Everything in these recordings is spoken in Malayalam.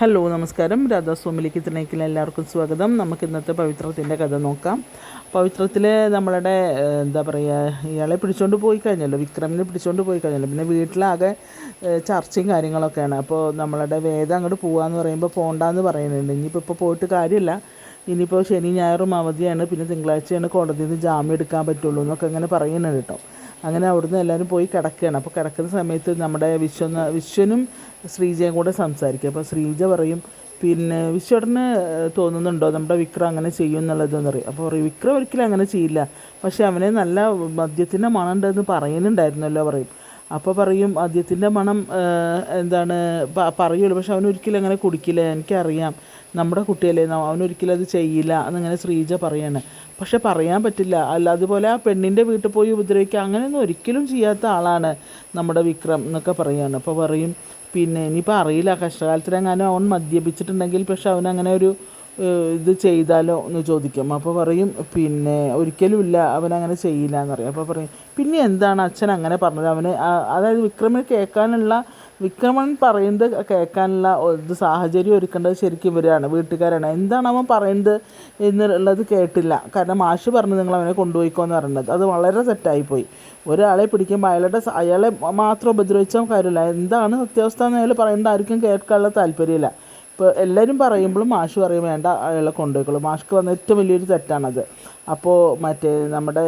ഹലോ നമസ്കാരം. രാധാസ്വാമിലേക്ക് തിണയ്ക്കിൽ എല്ലാവർക്കും സ്വാഗതം. നമുക്ക് ഇന്നത്തെ പവിത്രത്തിന്റെ കഥ നോക്കാം. പവിത്രത്തിൽ നമ്മളുടെ എന്താ പറയുക ഇയാളെ പിടിച്ചോണ്ട് പോയി കഴിഞ്ഞല്ലോ. വിക്രമിനെ പിടിച്ചോണ്ട് പോയി കഴിഞ്ഞല്ലോ. പിന്നെ വീട്ടിലാകെ ചർച്ചയും കാര്യങ്ങളൊക്കെയാണ്. അപ്പോൾ നമ്മളുടെ വേദം അങ്ങോട്ട് പോകാമെന്ന് പറയുമ്പോൾ പോകണ്ടെന്ന് പറയുന്നുണ്ട്. ഇനിയിപ്പോൾ ഇപ്പോൾ പോയിട്ട് കാര്യമില്ല ഇനിയിപ്പോൾ ശനി ഞായറും അവധിയാണ്. പിന്നെ തിങ്കളാഴ്ചയാണ് കോടതിയിൽ നിന്ന് ജാമ്യം എടുക്കാൻ പറ്റുള്ളൂ എന്നൊക്കെ അങ്ങനെ പറയുന്നുണ്ട് കേട്ടോ. അങ്ങനെ അവിടുന്ന് എല്ലാവരും പോയി കിടക്കുകയാണ്. അപ്പോൾ കിടക്കുന്ന സമയത്ത് നമ്മുടെ വിശ്വ വിശ്വനും ശ്രീജയും കൂടെ സംസാരിക്കും. അപ്പോൾ ശ്രീജ പറയും പിന്നെ വിശ്വടന് തോന്നുന്നുണ്ടോ? നമ്മുടെ വിക്രം അങ്ങനെ ചെയ്യും എന്നുള്ളതെന്ന് പറയും. അപ്പോൾ പറയും വിക്രം ഒരിക്കലും അങ്ങനെ ചെയ്യില്ല. പക്ഷേ അവനെ നല്ല മദ്യത്തിന്റെ മണം ഉണ്ടെന്ന് പറയുന്നുണ്ടായിരുന്നല്ലോ പറയും. അപ്പോൾ പറയും അദ്ദേഹത്തിന്റെ മണം എന്താണ് പറയുള്ളൂ പക്ഷെ അവനൊരിക്കലും അങ്ങനെ കുടിക്കില്ല. എനിക്കറിയാം. നമ്മുടെ കുട്ടിയല്ലേ. അവനൊരിക്കലും അത് ചെയ്യില്ല. എന്നിങ്ങനെ ശ്രീജ പറയാണ്. പക്ഷെ പറയാൻ പറ്റില്ല. അല്ല അതുപോലെ ആ പെണ്ണിന്റെ വീട്ടിൽ പോയി ഉപദ്രവിക്കുക അങ്ങനെയൊന്നും ഒരിക്കലും ചെയ്യാത്ത ആളാണ് നമ്മുടെ വിക്രം എന്നൊക്കെ പറയാണ്. അപ്പോൾ പറയും പിന്നെ ഇനിയിപ്പോൾ അറിയില്ല. കഷ്ടകാലത്തിലെങ്ങാനും അവൻ മദ്യപിച്ചിട്ടുണ്ടെങ്കിൽ പക്ഷെ അവനങ്ങനെ ഒരു ഇത് ചെയ്താലോ? എന്ന് ചോദിക്കും. അപ്പോൾ പറയും പിന്നെ ഒരിക്കലും ഇല്ല. അവനങ്ങനെ ചെയ്യില്ല എന്നറിയാം. അപ്പോൾ പറയും പിന്നെ എന്താണ് അച്ഛൻ അങ്ങനെ പറഞ്ഞത്? അവന് അതായത് വിക്രമിന് കേൾക്കാനുള്ള വിക്രമൻ പറയുന്നത് കേൾക്കാനുള്ള ഇത് സാഹചര്യം ഒരുക്കേണ്ടത് ശരിക്കും ഇവരാണ് വീട്ടുകാരാണ്. എന്താണ് അവൻ പറയുന്നത് എന്നുള്ളത് കേട്ടില്ല. കാരണം മാഷ് പറഞ്ഞു നിങ്ങൾ അവനെ കൊണ്ടുപോയിക്കോന്ന് പറഞ്ഞത് അത് വളരെ തെറ്റായിപ്പോയി. ഒരാളെ പിടിക്കുമ്പോൾ അയാളുടെ അയാളെ മാത്രം ഉപദ്രവിച്ചാൽ കാര്യമില്ല. എന്താണ് സത്യാവസ്ഥ എന്ന് അയാൾ പറയേണ്ട ആർക്കും കേൾക്കാനുള്ള താല്പര്യമില്ല. ഇപ്പോൾ എല്ലാവരും പറയുമ്പോഴും മാഷ് പറയും വേണ്ട അയാളെ കൊണ്ടുപോയിക്കോളൂ. മാഷ്ക്ക് വന്ന ഏറ്റവും വലിയൊരു തെറ്റാണത്. അപ്പോൾ മറ്റേ നമ്മുടെ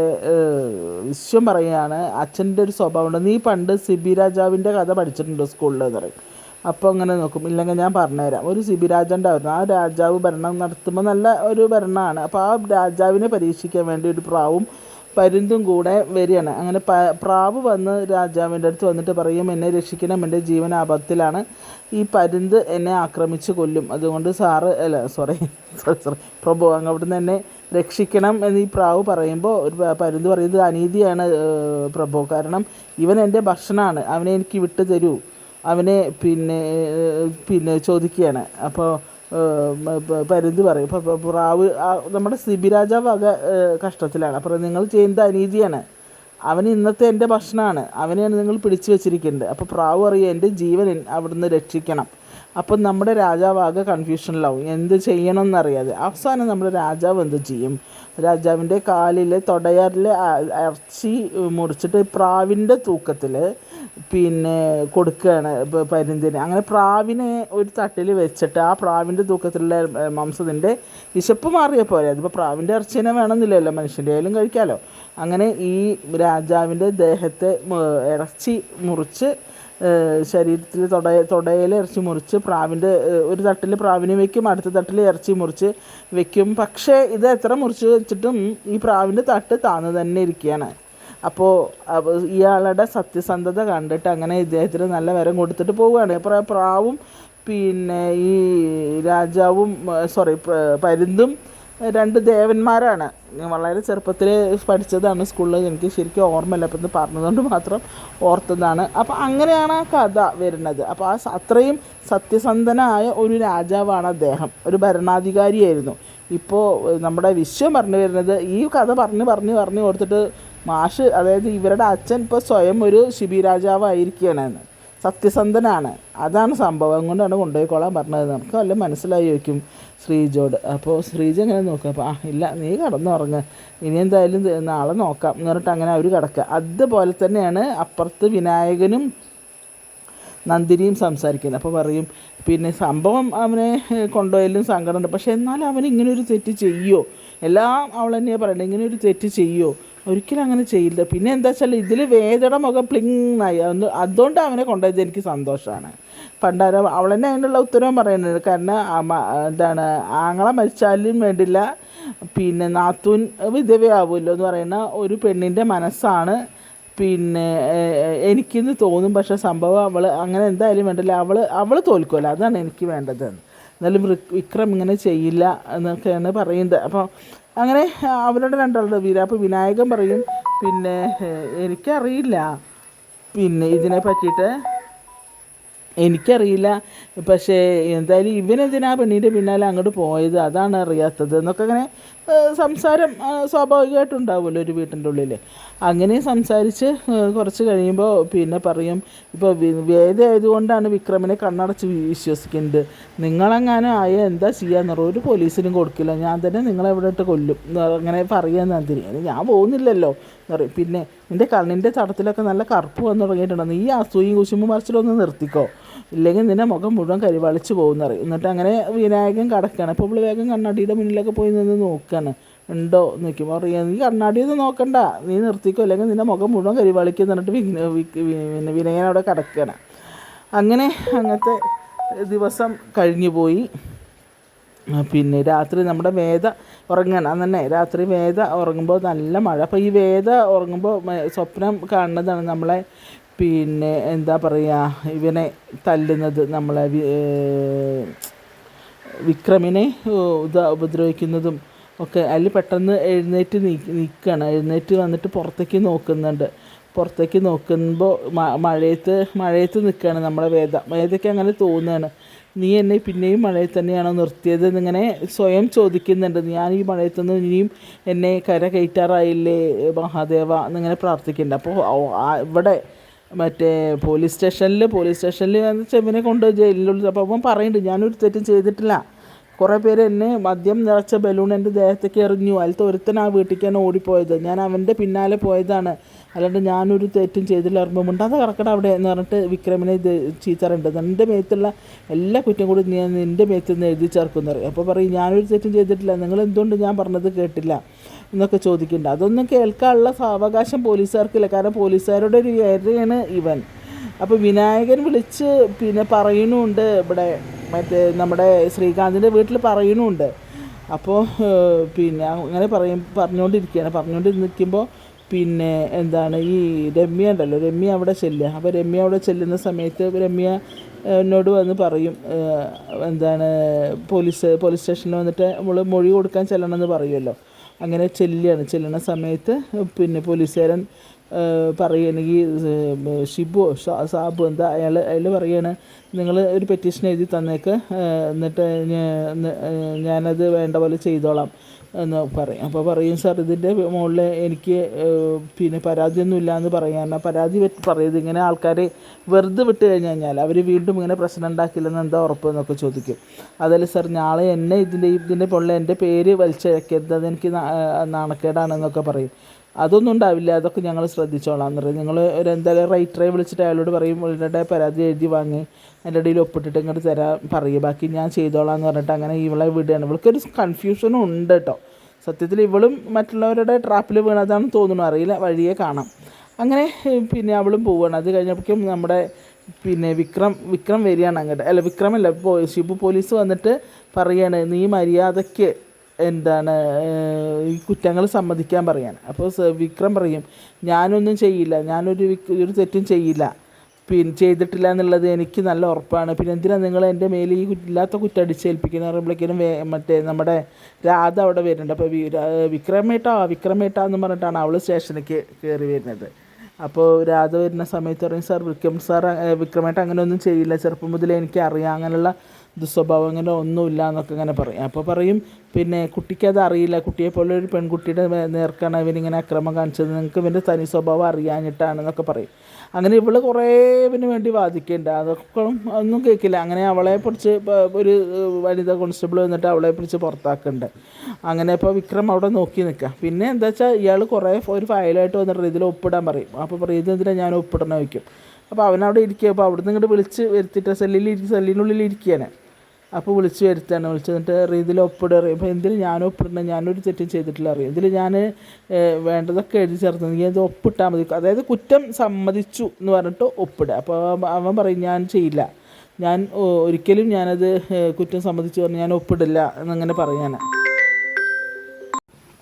വിശ്വം പറയുകയാണ് അച്ഛന്റെ ഒരു സ്വഭാവമുണ്ട്. നീ പണ്ട് സിബി രാജാവിന്റെ കഥ പഠിച്ചിട്ടുണ്ടോ സ്കൂളിൽ? എന്ന് പറയും. അപ്പോൾ അങ്ങനെ നോക്കും. ഇല്ലെങ്കിൽ ഞാൻ പറഞ്ഞുതരാം. ഒരു സിബി രാജാന്റെ ആയിരുന്നു. ആ രാജാവ് ഭരണം നടത്തുമ്പോൾ നല്ല ഒരു ഭരണമാണ്. അപ്പോൾ ആ രാജാവിനെ പരീക്ഷിക്കാൻ വേണ്ടി ഒരു പ്രാവും പരുന്തും കൂടെ വരികയാണ്. അങ്ങനെ പ പ്രാവ് വന്ന് രാജാവിന്റെ അടുത്ത് വന്നിട്ട് പറയും എന്നെ രക്ഷിക്കണം എന്റെ ജീവൻ ആപത്തിലാണ്. ഈ പരുന്ത് എന്നെ ആക്രമിച്ച് കൊല്ലും. അതുകൊണ്ട് സാറ് അല്ല സോറി സോറി സോറി പ്രഭു അങ്ങ് അവിടുന്ന് എന്നെ രക്ഷിക്കണം എന്ന് ഈ പ്രാവ് പറയുമ്പോൾ ഒരു പരുന്ത് പറയുന്നത് അനീതിയാണ് പ്രഭു. കാരണം ഇവൻ എന്റെ ഭക്ഷണമാണ്. അവനെ എനിക്ക് വിട്ടു തരൂ. അവനെ പിന്നെ പിന്നെ ചോദിക്കുകയാണ്. അപ്പോൾ പരുന്ത് പറയും. ഇപ്പോൾ പ്രാവ് നമ്മുടെ സിബി രാജാവ് ആകെ കഷ്ടത്തിലാണ്. അപ്പോൾ നിങ്ങൾ ചെയ്യുന്നത് അനീതിയാണ്. അവൻ ഇന്നത്തെ എന്റെ ഭക്ഷണമാണ്. അവനെയാണ് നിങ്ങൾ പിടിച്ചു വെച്ചിരിക്കുന്നത്. അപ്പോൾ പ്രാവ് അറിയാം എന്റെ ജീവൻ അവിടുന്ന് രക്ഷിക്കണം. അപ്പോൾ നമ്മുടെ രാജാവ് ആകെ കൺഫ്യൂഷനിലാവും എന്ത് ചെയ്യണമെന്നറിയാതെ. അവസാനം നമ്മുടെ രാജാവ് എന്ത് ചെയ്യും? രാജാവിന്റെ കാലിൽ തൊടയാറിൽ ഇറച്ചി മുറിച്ചിട്ട് പ്രാവിന്റെ തൂക്കത്തിൽ പിന്നെ കൊടുക്കുകയാണ് ഇപ്പോൾ പരുന്തിന്. അങ്ങനെ പ്രാവിനെ ഒരു തട്ടിൽ വെച്ചിട്ട് ആ പ്രാവിന്റെ തൂക്കത്തിലുള്ള മാംസത്തിന്റെ വിശപ്പ് മാറിയ പോലെ. അതിപ്പോൾ പ്രാവിന്റെ ഇറച്ചിനെ വേണമെന്നില്ലല്ലോ മനുഷ്യന്റെ ആയാലും കഴിക്കാമല്ലോ അങ്ങനെ ഈ രാജാവിന്റെ ദേഹത്തെ ഇറച്ചി മുറിച്ച് ശരീരത്തിൽ തൊട തൊടയിൽ ഇറച്ചി മുറിച്ച് പ്രാവിന്റെ ഒരു തട്ടിൽ പ്രാവിനെ വെക്കും അടുത്ത തട്ടിൽ ഇറച്ചി മുറിച്ച് വെക്കും. പക്ഷേ ഇത് എത്ര മുറിച്ച് വെച്ചിട്ടും ഈ പ്രാവിന്റെ തട്ട് താന്ന് തന്നെ ഇരിക്കുകയാണ്. അപ്പോൾ ഇയാളുടെ സത്യസന്ധത കണ്ടിട്ട് അങ്ങനെ ഇദ്ദേഹത്തിന് നല്ല വരം കൊടുത്തിട്ട് പോവുകയാണ്. അപ്പോൾ പ്രാവും പിന്നെ ഈ രാജാവും സോറി പരുന്തും രണ്ട് ദേവന്മാരാണ്. വളരെ ചെറുപ്പത്തിൽ പഠിച്ചതാണ് സ്കൂളിൽ. എനിക്ക് ശരിക്കും ഓർമ്മയില്ല. അപ്പം ഇത് പറഞ്ഞതുകൊണ്ട് മാത്രം ഓർത്തതാണ്. അപ്പോൾ അങ്ങനെയാണ് ആ കഥ വരുന്നത്. അപ്പോൾ ആ അത്രയും സത്യസന്ധനായ ഒരു രാജാവാണ് അദ്ദേഹം. ഒരു ഭരണാധികാരിയായിരുന്നു. ഇപ്പോൾ നമ്മുടെ വിശ്വം പറഞ്ഞു വരുന്നത് ഈ കഥ പറഞ്ഞ് പറഞ്ഞ് പറഞ്ഞ് കൊടുത്തിട്ട് മാഷ് അതായത് ഇവരുടെ അച്ഛൻ ഇപ്പോൾ സ്വയം ഒരു ശിബി രാജാവായിരിക്കുകയാണ്. സത്യസന്ധനാണ്. അതാണ് സംഭവം. അതുകൊണ്ടാണ് കൊണ്ടുപോയിക്കോളാൻ പറഞ്ഞത്. നമുക്ക് വല്ല മനസ്സിലായി ചോദിക്കും ശ്രീജോട്. അപ്പോൾ ശ്രീജ ഇങ്ങനെ നോക്കുക അപ്പോൾ ആ ഇല്ല നീ കിടന്നുറങ്ങ്. ഇനി എന്തായാലും നാളെ നോക്കാം. എന്ന് പറഞ്ഞിട്ട് അങ്ങനെ അവർ കിടക്കുക. അതുപോലെ തന്നെയാണ് അപ്പുറത്ത് വിനായകനും നന്ദിനിയും സംസാരിക്കുന്നത്. അപ്പോൾ പറയും പിന്നെ സംഭവം അവനെ കൊണ്ടുപോയാലും സങ്കടമുണ്ട് പക്ഷേ എന്നാലും അവൻ ഇങ്ങനെ ഒരു തെറ്റ് ചെയ്യുമോ എല്ലാം അവൾ തന്നെയാണ് പറയുന്നത് ഇങ്ങനെ ഒരു തെറ്റ് ചെയ്യുമോ ഒരിക്കലും അങ്ങനെ ചെയ്യില്ല. പിന്നെ എന്താ വെച്ചാൽ ഇതിൽ വേദയുടെ മുഖം പ്ലിങ്ങായി. അതുകൊണ്ട് അവനെ കൊണ്ടുപോയത് എനിക്ക് സന്തോഷമാണ് പണ്ടാര അവൾ തന്നെ അതിനുള്ള ഉത്തരവും പറയുന്നുണ്ട് കാരണം എന്താണ് ആങ്ങളെ മരിച്ചാലും വേണ്ടില്ല. പിന്നെ നാത്തൂൻ വിധവയാവുമല്ലോ എന്ന് പറയുന്ന ഒരു പെണ്ണിന്റെ മനസ്സാണ്. പിന്നെ എനിക്കിന്ന് തോന്നും പക്ഷേ സംഭവം അവൾ അങ്ങനെ എന്തായാലും വേണ്ടില്ല. അവൾ അവൾ തോൽക്കുമല്ലോ അതാണ് എനിക്ക് വേണ്ടത് എന്നാലും വിക്രം ഇങ്ങനെ ചെയ്യില്ല എന്നൊക്കെയാണ് പറയുന്നത് അപ്പോൾ അങ്ങനെ അവരുടെ രണ്ടാളുടെ വീര അപ്പോൾ വിനായകൻ പറയും പിന്നെ എനിക്കറിയില്ല. പിന്നെ ഇതിനെ പറ്റിയിട്ട് എനിക്കറിയില്ല. പക്ഷേ എന്തായാലും ഇവനെന്തിനാ പെണ്ണിന്റെ പിന്നാലെ അങ്ങോട്ട് പോയത്? അതാണ് അറിയാത്തത്. എന്നൊക്കെ അങ്ങനെ സംസാരം സ്വാഭാവികമായിട്ടുണ്ടാവുമല്ലോ ഒരു വീട്ടിന്റെ ഉള്ളിൽ അങ്ങനെ സംസാരിച്ച് കുറച്ച് കഴിയുമ്പോൾ പിന്നെ പറയും ഇപ്പോൾ വേദ ആയതുകൊണ്ടാണ് വിക്രമിനെ കണ്ണടച്ച് വിശ്വസിക്കുന്നത്. നിങ്ങളെങ്ങാനും ആയ എന്താ ചെയ്യാന്ന് പറയും ഒരു പോലീസിനും കൊടുക്കില്ല. ഞാൻ തന്നെ നിങ്ങളെ എവിടെ ഇട്ട് കൊല്ലും. അങ്ങനെ പറയാൻ നന്ദിനി അതിന് ഞാൻ പോകുന്നില്ലല്ലോ. എന്ന് പറയും. പിന്നെ നിന്റെ കണ്ണിന്റെ തടത്തിലൊക്കെ നല്ല കറുപ്പ് വന്ന് തുടങ്ങിയിട്ടുണ്ട് നീ അസൂയും കുശുമ്പും മറിച്ചിലൊന്ന് നിർത്തിക്കോ. ഇല്ലെങ്കിൽ നിന്റെ മുഖം മുഴുവൻ കരിവാളിച്ച് പോകുന്ന പറയും. എന്നിട്ട് അങ്ങനെ വിനായകൻ കിടക്കുകയാണ് അപ്പോൾ ഇവൾ വേഗം കണ്ണാടിയുടെ മുന്നിലൊക്കെ പോയി നിന്ന് നോക്കുകയാണ് ഉണ്ടോ? നോക്കുമ്പോൾ അറിയാം നീ കണ്ണാടിയൊന്നും നോക്കണ്ട. നീ നിർത്തിക്കോ. അല്ലെങ്കിൽ നിന്റെ മുഖം മുഴുവൻ കരിവാളിക്കും എന്നിട്ട് പിന്നെ വിനയൻ അവിടെ കിടക്കുകയാണ് അങ്ങനെ അങ്ങനത്തെ ദിവസം കഴിഞ്ഞു പോയി. പിന്നെ രാത്രി നമ്മുടെ വേദ ഉറങ്ങണം. അന്നെ രാത്രി വേദ ഉറങ്ങുമ്പോൾ നല്ല മഴ. അപ്പോൾ ഈ വേദ ഉറങ്ങുമ്പോൾ സ്വപ്നം കാണുന്നതാണ് നമ്മളെ പിന്നെ എന്താ പറയുക ഇവനെ തല്ലുന്നത് നമ്മളെ വിക്രമിനെ ഉപദ്രവിക്കുന്നതും ഒക്കെ. അതിൽ പെട്ടെന്ന് എഴുന്നേറ്റ് നിൽക്കുകയാണ് എഴുന്നേറ്റ് വന്നിട്ട് പുറത്തേക്ക് നോക്കുന്നുണ്ട്. പുറത്തേക്ക് നോക്കുമ്പോൾ മഴയത്ത് മഴയത്ത് നിൽക്കുകയാണ് നമ്മളെ വേദ. വേദയ്ക്ക് അങ്ങനെ തോന്നുകയാണ് നീ എന്നെ പിന്നെയും മഴയിൽ തന്നെയാണോ നിർത്തിയത്? എന്നിങ്ങനെ സ്വയം ചോദിക്കുന്നുണ്ട്. ഞാൻ ഈ മഴയത്തുനിന്ന് ഇനിയും എന്നെ കര കയറ്റാറായില്ലേ മഹാദേവ? എന്നിങ്ങനെ പ്രാർത്ഥിക്കുന്നുണ്ട്. അപ്പോൾ ഇവിടെ മറ്റേ പോലീസ് സ്റ്റേഷനിൽ പോലീസ് സ്റ്റേഷനിൽ ചെവിനെ കൊണ്ട് ജയിലിൽ അപ്പോൾ അവൻ പറയുന്നുണ്ട് ഞാനൊരു തെറ്റും ചെയ്തിട്ടില്ല. കുറേ പേര് എന്നെ മദ്യം നിറച്ച ബലൂൺ എന്റെ ദേഹത്തേക്ക് എറിഞ്ഞു. അതിലത്തെ ഒരുത്തൻ ആ വീട്ടിലേക്കാണ് ഓടിപ്പോയത്. ഞാൻ അവന്റെ പിന്നാലെ പോയതാണ്. അല്ലാണ്ട് ഞാനൊരു തെറ്റും ചെയ്തില്ല ഇറങ്ങുമ്പോൾ മുണ്ടാതെ കിടക്കട അവിടെ എന്ന് പറഞ്ഞിട്ട് വിക്രമിനെ ചീത്തറുണ്ട്. എന്റെ മേത്തുള്ള എല്ലാ കുറ്റം കൂടി ഞാൻ നിന്റെ മേത്തിൽ നിന്ന് എഴുതി ചേർക്കുന്നു അപ്പോൾ പറയും ഞാനൊരു തെറ്റും ചെയ്തിട്ടില്ല. നിങ്ങൾ എന്തുകൊണ്ട് ഞാൻ പറഞ്ഞത് കേട്ടില്ല? എന്നൊക്കെ ചോദിക്കുന്നുണ്ട്. അതൊന്നും കേൾക്കാനുള്ള സാവകാശം പോലീസുകാർക്കില്ല. കാരണം പോലീസുകാരുടെ ഒരു ഏരിയയാണ് ഇവൻ. അപ്പോൾ വിനായകൻ വിളിച്ച് പിന്നെ പറയണുണ്ട് ഇവിടെ മറ്റേ നമ്മുടെ ശ്രീകാന്തിന്റെ വീട്ടിൽ പറയണുണ്ട് അപ്പോൾ പിന്നെ അങ്ങനെ പറയും പറഞ്ഞുകൊണ്ടിരിക്കുകയാണ് പറഞ്ഞുകൊണ്ട് നിൽക്കുമ്പോൾ പിന്നെ എന്താണ് ഈ രമ്യ ഉണ്ടല്ലോ രമ്യ അവിടെ ചെല്ലുക. അപ്പോൾ രമ്യ അവിടെ ചെല്ലുന്ന സമയത്ത് രമ്യ എന്നോട് വന്ന് പറയും എന്താണ് പോലീസ് പോലീസ് സ്റ്റേഷനിൽ വന്നിട്ട് നമ്മൾ മൊഴി കൊടുക്കാൻ ചെല്ലണമെന്ന് പറയുമല്ലോ. അങ്ങനെ ചെല്ലുകയാണ്. ചെല്ലുന്ന സമയത്ത് പിന്നെ പോലീസുകാരൻ പറയുകയാണെങ്കിൽ ഷിബു സാബ് എന്താ അയാൾ അയാൾ പറയുകയാണ് നിങ്ങൾ ഒരു പെറ്റീഷൻ എഴുതി തന്നേക്ക് എന്നിട്ട് ഞാനത് വേണ്ട പോലെ ചെയ്തോളാം. എന്ന് പറയും. അപ്പോൾ പറയും സാർ ഇതിന്റെ മുകളിൽ എനിക്ക് പിന്നെ പരാതിയൊന്നും ഇല്ല എന്ന് പറയാൻ പരാതി പറയുന്നത് ഇങ്ങനെ ആൾക്കാരെ വെറുതെ വിട്ട് കഴിഞ്ഞ് കഴിഞ്ഞാൽ അവർ വീണ്ടും ഇങ്ങനെ പ്രശ്നം ഉണ്ടാക്കില്ലെന്ന് എന്താ ഉറപ്പ് എന്നൊക്കെ ചോദിക്കും. അതല്ല സാർ നാളെ എന്നെ ഇതിന്റെ ഇതിന്റെ മുകളിൽ എന്റെ പേര് വലിച്ചയക്കരുത് അതെനിക്ക് നാണക്കേടാണെന്നൊക്കെ പറയും. അതൊന്നും ഉണ്ടാവില്ല. അതൊക്കെ ഞങ്ങൾ ശ്രദ്ധിച്ചോളാം. എന്ന് പറയും നിങ്ങൾ ഒരു എന്തായാലും റൈറ്ററെ വിളിച്ചിട്ട് അയാളോട് പറയും ഇവളുടെ പരാതി എഴുതി വാങ്ങി. എന്റെ ഇടയിൽ ഒപ്പിട്ടിട്ട് ഇങ്ങോട്ട് തരാൻ പറയും. ബാക്കി ഞാൻ ചെയ്തോളാം എന്ന് പറഞ്ഞിട്ട് അങ്ങനെ ഇവളെ വിടുകയാണ്. ഇവൾക്കൊരു കൺഫ്യൂഷനും ഉണ്ട് കേട്ടോ സത്യത്തിൽ ഇവളും മറ്റുള്ളവരുടെ ട്രാപ്പിൽ വീണതാണെന്ന് തോന്നുന്നു. അറിയില്ല. വഴിയെ കാണാം. അങ്ങനെ പിന്നെ അവളും പോവുകയാണ് അത് കഴിഞ്ഞപ്പോഴേക്കും നമ്മുടെ പിന്നെ വിക്രം വിക്രം വരികയാണ് അങ്ങോട്ട്. അല്ല വിക്രമല്ല. ഷിബു പോലീസ് വന്നിട്ട് പറയാണ് നീ മര്യാദയ്ക്ക് എന്താണ് ഈ കുറ്റങ്ങൾ സമ്മതിക്കാൻ പറയാൻ അപ്പോൾ വിക്രം പറയും ഞാനൊന്നും ചെയ്യില്ല ഞാനൊരു ഒരു തെറ്റും ചെയ്യില്ല. പിന്നെ ചെയ്തിട്ടില്ല എന്നുള്ളത് എനിക്ക് നല്ല ഉറപ്പാണ്. പിന്നെ എന്തിനാണ് നിങ്ങൾ എന്റെ മേലെ ഈ ഇല്ലാത്ത കുറ്റം അടിച്ചേൽപ്പിക്കുന്ന പറയുമ്പോഴേക്കും മറ്റേ നമ്മുടെ രാധ അവിടെ വരുന്നുണ്ട്. അപ്പോൾ വിക്രമേട്ടാ വിക്രമേട്ടാ എന്ന് പറഞ്ഞിട്ടാണ് അവൾ സ്റ്റേഷനിലേക്ക് കയറി വരുന്നത്. അപ്പോൾ രാധ വരുന്ന സമയത്ത് പറയും സാർ വിക്രം സാർ വിക്രമേട്ട അങ്ങനെ ഒന്നും ചെയ്യില്ല. ചെറുപ്പം മുതലേ എനിക്ക് അറിയാം. അങ്ങനെയുള്ള ദുസ്വഭാവം അങ്ങനെ ഒന്നുമില്ല എന്നൊക്കെ ഇങ്ങനെ പറയും. അപ്പോൾ പറയും പിന്നെ കുട്ടിക്ക് അത് അറിയില്ല. കുട്ടിയെപ്പോലെ ഒരു പെൺകുട്ടിയുടെ നേർക്കാണ് ഇവനിങ്ങനെ അക്രമം കാണിച്ചത്. നിങ്ങൾക്ക് ഇവന്റെ തനി സ്വഭാവം അറിയാഞ്ഞിട്ടാണെന്നൊക്കെ പറയും. അങ്ങനെ ഇവൾ കുറേ ഇവന് വേണ്ടി വാദിക്കേണ്ട. അതൊക്കെ ഒന്നും കേൾക്കില്ല. അങ്ങനെ അവളെ പിടിച്ച് ഒരു വനിതാ കോൺസ്റ്റബിൾ വന്നിട്ട് അവളെ പിടിച്ച് പുറത്താക്കുന്നുണ്ട് അങ്ങനെ ഇപ്പോൾ വിക്രം അവിടെ നോക്കി നിൽക്കുക പിന്നെ എന്താ വെച്ചാൽ ഇയാൾ കുറേ ഒരു ഫയലായിട്ട് വന്നിട്ട് ഇതിൽ ഒപ്പിടാൻ പറയും. അപ്പോൾ പറയും ഇതെന്തിനാണ് ഞാൻ ഒപ്പിടണം? വയ്ക്കും അപ്പോൾ അവനവിടെ ഇരിക്കുക. അപ്പോൾ അവിടെ നിന്ന് ഇങ്ങോട്ട് വിളിച്ച് വരുത്തിയിട്ട് സെല്ലിൽ ഇരി- സെല്ലിനുള്ളിൽ ഇരിക്കുകയാണ്. അപ്പോൾ വിളിച്ച് വരുത്താണ് വിളിച്ച് എന്നിട്ട് റീതിൽ ഒപ്പിടുക അറിയാം. അപ്പോൾ എന്തിന് ഞാൻ ഒപ്പിടണം ഞാനൊരു തെറ്റും ചെയ്തിട്ടില്ല അറിയാം. ഇതിൽ ഞാൻ വേണ്ടതൊക്കെ എഴുതി ചേർത്ത് നീ അത് ഒപ്പിട്ടാൽ മതി. അതായത് കുറ്റം സമ്മതിച്ചു എന്ന് പറഞ്ഞിട്ട് ഒപ്പിടുക. അപ്പോൾ അവൻ- പറയും ഞാൻ ചെയ്യില്ല. ഞാൻ ഒരിക്കലും ഞാനത് കുറ്റം സമ്മതിച്ചു പറഞ്ഞ് ഞാൻ ഒപ്പിടില്ല എന്നങ്ങനെ പറയാൻ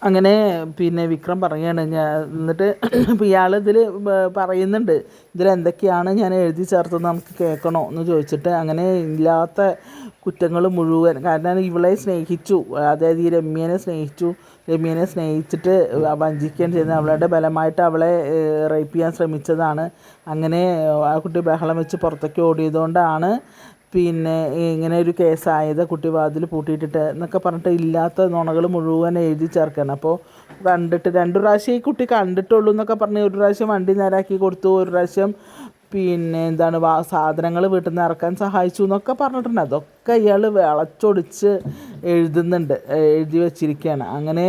അങ്ങനെ പിന്നെ വിക്രം പറയുകയാണ് ഞാൻ എന്നിട്ട് ഇപ്പോൾ ഇയാൾ ഇതിൽ പറയുന്നുണ്ട് ഇതിൽ എന്തൊക്കെയാണ് ഞാൻ എഴുതി ചേർത്തത് നമുക്ക് കേൾക്കണോ എന്ന് ചോദിച്ചിട്ട് അങ്ങനെ ഇല്ലാത്ത കുറ്റങ്ങൾ മുഴുവൻ കാരണം ഇവളെ സ്നേഹിച്ചു അതായത് ഈ രമ്യനെ സ്നേഹിച്ചു രമ്യനെ സ്നേഹിച്ചിട്ട് വഞ്ചിക്കുകയും ചെയ്യുന്നത് അവളുടെ ബലമായിട്ട് അവളെ റേപ്പ് ചെയ്യാൻ ശ്രമിച്ചതാണ് അങ്ങനെ ആ കുട്ടി ബഹളം വെച്ച് പുറത്തേക്ക് ഓടിയതുകൊണ്ടാണ് പിന്നെ ഇങ്ങനെ ഒരു കേസായത് കുട്ടി വാതിൽ പൂട്ടിയിട്ടിട്ട് എന്നൊക്കെ പറഞ്ഞിട്ട് ഇല്ലാത്ത നുണകൾ മുഴുവൻ എഴുതി ചേർക്കണം. അപ്പോൾ കണ്ടിട്ട് രണ്ട് പ്രാവശ്യം ഈ കുട്ടി കണ്ടിട്ടുള്ളൂ എന്നൊക്കെ പറഞ്ഞ് ഒരു പ്രാവശ്യം വണ്ടി നേരാക്കി കൊടുത്തു ഒരു പ്രാവശ്യം പിന്നെ എന്താണ് സാധനങ്ങൾ വീട്ടിൽ നിന്ന് ഇറക്കാൻ സഹായിച്ചു എന്നൊക്കെ പറഞ്ഞിട്ടുണ്ട്. അതൊക്കെ ഇയാൾ വിളച്ചൊടിച്ച് എഴുതുന്നുണ്ട് എഴുതി വെച്ചിരിക്കുകയാണ്. അങ്ങനെ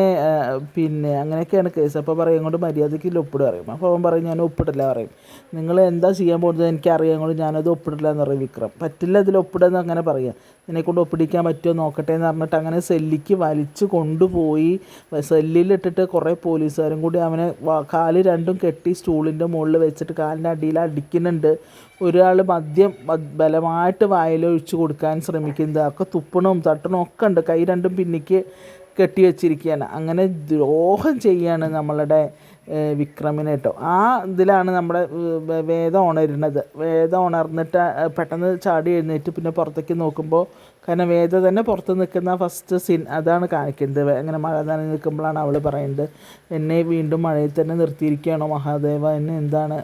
പിന്നെ അങ്ങനെയൊക്കെയാണ് കേസ്. അപ്പോൾ പറയും കൊണ്ട് മര്യാദയ്ക്ക് ഒപ്പിട് പറയും. അപ്പോൾ അവൻ പറയും ഞാൻ ഒപ്പിടില്ല പറയും. നിങ്ങൾ എന്താ ചെയ്യാൻ പോകുന്നത്? എനിക്ക് അറിയാം കൊണ്ട് ഞാനത് ഒപ്പിടില്ല എന്ന് പറയും വിക്രം. പറ്റില്ല ഇതിൽ ഒപ്പിടുക അങ്ങനെ പറയാം നിന്നെ കൊണ്ട് ഒപ്പിടിക്കാൻ പറ്റുമോ? നോക്കട്ടെ എന്ന് പറഞ്ഞിട്ട് അങ്ങനെ സെല്ലിക്ക് വലിച്ചു കൊണ്ടുപോയി. സെല്ലിലിട്ടിട്ട് കുറേ പോലീസുകാരും കൂടി അവനെ കാൽ രണ്ടും കെട്ടി സ്റ്റൂളിന്റെ മുകളിൽ വെച്ചിട്ട് കാലിന്റെ അടിയിൽ അടിക്കുന്നുണ്ട് ഒരാൾ മദ്യം ബലമായിട്ട് വായിലൊഴിച്ച് കൊടുക്കാൻ ശ്രമിക്കുന്നത് ഒക്കെ തുപ്പണവും തട്ടണവും ഒക്കെ ഉണ്ട്. കൈ രണ്ടും പിന്നിക്ക് കെട്ടി വെച്ചിരിക്കുകയാണ്. അങ്ങനെ ദ്രോഹം ചെയ്യാണ് നമ്മളുടെ വിക്രമിനെ ആ ഇതിലാണ് നമ്മുടെ വേദം ഉണരുന്നത്. വേദം ഉണർന്നിട്ട് പെട്ടെന്ന് ചാടി എഴുന്നേറ്റ് പിന്നെ പുറത്തേക്ക് നോക്കുമ്പോൾ കാരണം വേദ തന്നെ പുറത്ത് നിൽക്കുന്ന ഫസ്റ്റ് സീൻ അതാണ് കാണിക്കുന്നത്. അങ്ങനെ മഴ നനഞ്ഞ് നിൽക്കുമ്പോഴാണ് അവൾ പറയുന്നത് എന്നെ വീണ്ടും മഴയിൽ തന്നെ നിർത്തിയിരിക്കുകയാണോ മഹാദേവ? എന്നെ എന്താണ്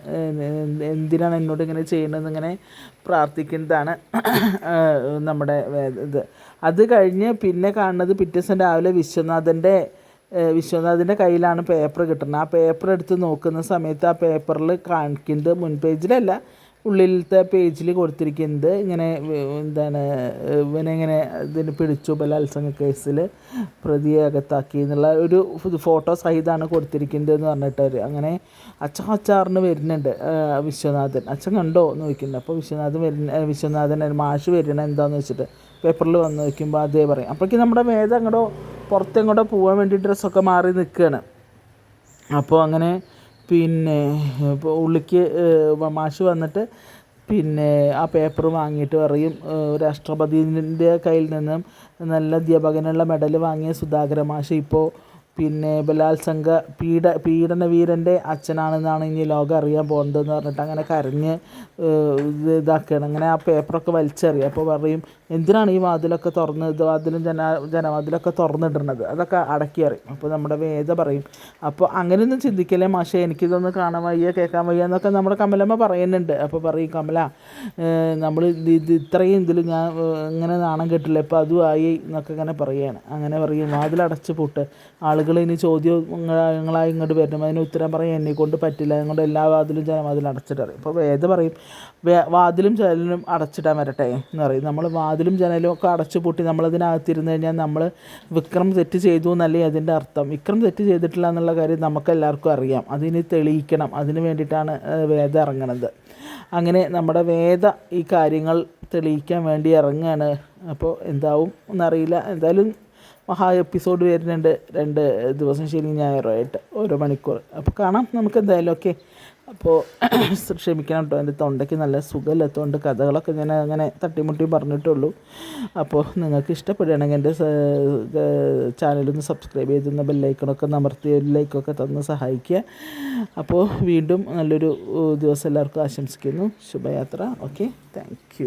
എന്തിനാണ് എന്നോട് ഇങ്ങനെ ചെയ്യുന്നത് ഇങ്ങനെ പ്രാർത്ഥിക്കുന്നതാണ് നമ്മുടെ ഇത്. അത് കഴിഞ്ഞ് പിന്നെ കാണുന്നത് പിറ്റേ ദിവസം രാവിലെ വിശ്വനാഥന്റെ വിശ്വനാഥിന്റെ കയ്യിലാണ് പേപ്പർ കിട്ടുന്നത്. ആ പേപ്പർ എടുത്ത് നോക്കുന്ന സമയത്ത് ആ പേപ്പറിൽ കാണിക്കുന്നത് മുൻ പേജിലല്ല ഉള്ളിലത്തെ പേജിൽ കൊടുത്തിരിക്കുന്നത്. ഇങ്ങനെ എന്താണ് ഇവനെങ്ങനെ ഇതിന് പിടിച്ചു ബലാത്സംഗ കേസിൽ പ്രതിയെ അകത്താക്കി എന്നുള്ള ഒരു ഫോട്ടോ സഹിതമാണ് കൊടുത്തിരിക്കുന്നത് എന്ന് പറഞ്ഞിട്ട് അങ്ങനെ അച്ഛൻ അച്ചാറിന് വരുന്നുണ്ട് വിശ്വനാഥൻ. അച്ഛൻ കണ്ടോ എന്ന് ചോദിക്കുന്നുണ്ട്. അപ്പോൾ വിശ്വനാഥൻ വരുന്ന വിശ്വനാഥൻ മാഷ് വരുന്നത് എന്താണെന്ന് വെച്ചിട്ട് പേപ്പറിൽ വന്ന് നിൽക്കുമ്പോൾ അതേ പറയും. അപ്പോഴേക്കും നമ്മുടെ വേദം അങ്ങോട്ടോ പുറത്തെങ്ങോട്ടോ പോകാൻ വേണ്ടി ഡ്രസ്സൊക്കെ മാറി നിൽക്കുകയാണ്. അപ്പോൾ അങ്ങനെ പിന്നെ ഇപ്പോൾ ഉള്ളിക്ക് മാഷ് വന്നിട്ട് പിന്നെ ആ പേപ്പർ വാങ്ങിയിട്ട് പറയും രാഷ്ട്രപതിന്റെ കയ്യിൽ നിന്നും നല്ല അധ്യാപകനുള്ള മെഡൽ വാങ്ങിയ സുധാകര മാഷ് ഇപ്പോൾ പിന്നെ ബലാത്സംഗ പീഡ പീഡനവീരന്റെ അച്ഛനാണെന്നാണ് ഇനി ലോകം അറിയാൻ പോകുന്നതെന്ന് പറഞ്ഞിട്ട് അങ്ങനെ കരഞ്ഞ് ഇതാക്കുകയാണ്. അങ്ങനെ ആ പേപ്പറൊക്കെ വലിച്ചെറിയും. അപ്പോൾ പറയും എന്തിനാണ് ഈ വാതിലൊക്കെ തുറന്ന് വാതിലും ജന ജനവാതിലൊക്കെ തുറന്നിടുന്നത്? അതൊക്കെ അടക്കി അറിയും അപ്പോൾ നമ്മുടെ വേദ പറയും അപ്പോൾ അങ്ങനെയൊന്നും ചിന്തിക്കല്ലേ മാഷേ എനിക്കിതൊന്ന് കാണാൻ വയ്യ കേൾക്കാൻ വയ്യ എന്നൊക്കെ നമ്മുടെ കമലമ്മ പറയുന്നുണ്ട്. അപ്പോൾ പറയും കമല നമ്മൾ ഇത് ഇത് ഇത്രയും ഇതിൽ ഞാൻ ഇങ്ങനെ നാണം കെട്ടില്ല ഇപ്പോൾ അതുമായി എന്നൊക്കെ ഇങ്ങനെ പറയുകയാണ് അങ്ങനെ പറയും വാതിലടച്ച് പൂട്ട് ആളുകൾ ഇനി ചോദ്യങ്ങളായി ഇങ്ങോട്ട് വരണം. അതിന് ഉത്തരം പറയാൻ എന്നെ കൊണ്ട് പറ്റില്ല. അതുകൊണ്ട് എല്ലാ വാതിലും ജനവാതിലും അടച്ചിട്ടറിയും അപ്പോൾ വേദ പറയും വാതിലും ജനലും അടച്ചിടാൻ വരട്ടെ എന്ന് പറയും. നമ്മൾ വാതിലും ജനലും ഒക്കെ അടച്ചു പൂട്ടി നമ്മളതിനകത്തിരുന്ന് കഴിഞ്ഞാൽ നമ്മൾ വിക്രം തെറ്റ് ചെയ്തു എന്നല്ലേ അതിന്റെ അർത്ഥം. വിക്രം തെറ്റ് ചെയ്തിട്ടില്ല എന്നുള്ള കാര്യം നമുക്കെല്ലാവർക്കും അറിയാം. അതിന് തെളിയിക്കണം. അതിന് വേണ്ടിയിട്ടാണ് വേദം ഇറങ്ങണത്. അങ്ങനെ നമ്മുടെ വേദ ഈ കാര്യങ്ങൾ തെളിയിക്കാൻ വേണ്ടി ഇറങ്ങുകയാണ് അപ്പോൾ എന്താവും എന്നറിയില്ല. എന്തായാലും മഹാ എപ്പിസോഡ് വരുന്നുണ്ട് രണ്ട് ദിവസം ശനി ഞായറായിട്ട് ഓരോ മണിക്കൂർ. അപ്പോൾ കാണാം നമുക്ക് എന്തായാലും. ഓക്കെ. അപ്പോൾ ക്ഷമിക്കണം കേട്ടോ. എന്റെ തൊണ്ടയ്ക്ക് നല്ല സുഖമില്ലാത്തതുകൊണ്ട് കഥകളൊക്കെ ഞാൻ അങ്ങനെ തട്ടിമുട്ടി പറഞ്ഞിട്ടുള്ളൂ. അപ്പോൾ നിങ്ങൾക്ക് ഇഷ്ടപ്പെടുകയാണെങ്കിൽ എന്റെ ചാനലൊന്ന് സബ്സ്ക്രൈബ് ചെയ്തൊന്ന് ബെല്ലൈക്കണൊക്കെ നമർത്തി ഒരു ലൈക്കൊക്കെ തന്ന് സഹായിക്കുക. അപ്പോൾ വീണ്ടും നല്ലൊരു ദിവസം എല്ലാവർക്കും ആശംസിക്കുന്നു. ശുഭയാത്ര. ഓക്കെ. താങ്ക്